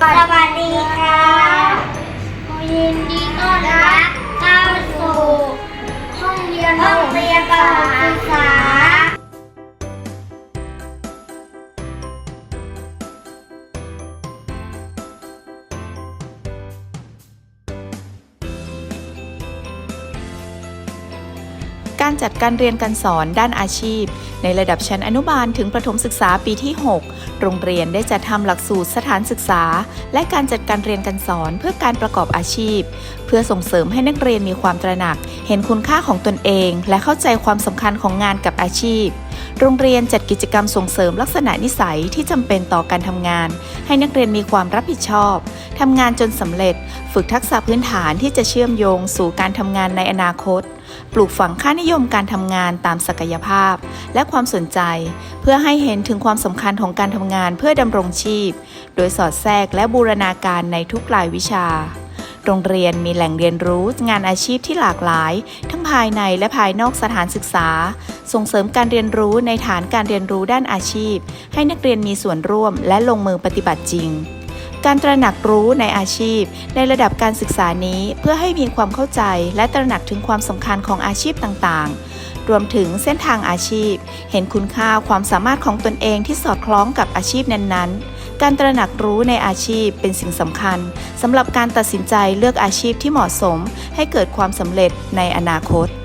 สวัสดีค่ะ การจัดการเรียนการสอนด้านอาชีพ ในระดับชั้นอนุบาลถึงประถมศึกษาปีที่ 6 โรงเรียนได้จัดทำหลักสูตรสถานศึกษา และการจัดการเรียนการสอนเพื่อการประกอบอาชีพ เพื่อส่งเสริมให้นักเรียนมีความตระหนัก เห็นคุณค่าของตนเอง และเข้าใจความสำคัญของงานกับอาชีพ โรงเรียนจัดกิจกรรมส่งเสริมลักษณะนิสัยที่จำเป็นต่อการทำงาน ให้นักเรียนมีความรับผิดชอบทำงานจนสำเร็จ ฝึกทักษะพื้นฐานที่จะเชื่อมโยงสู่การทำงานในอนาคต ปลูกฝังค่านิยมการทำงานตามศักยภาพ และความสนใจ เพื่อให้เห็นถึงความสำคัญของการทำงานเพื่อดำรงชีพ โดยสอดแทรกและบูรณาการในทุกรายวิชา โรงเรียนมีแหล่งเรียนรู้งานอาชีพที่หลากหลาย ทั้งภายในและภายนอกสถานศึกษา ส่งเสริมการเรียนรู้ในฐานการเรียนรู้ด้านอาชีพ ให้นักเรียนมีส่วนร่วมและลงมือปฏิบัติจริง การตระหนักรู้ในอาชีพ ในระดับการศึกษานี้เพื่อให้มีความเข้าใจและตระหนักถึงความสำคัญของอาชีพต่างๆ รวมถึงเส้นทางอาชีพ เห็นคุณค่าความสามารถของตนเองที่สอดคล้องกับอาชีพนั้นๆ การตระหนักรู้ในอาชีพเป็นสิ่งสำคัญสำหรับการตัดสินใจเลือกอาชีพที่เหมาะสม ให้เกิดความสำเร็จในอนาคต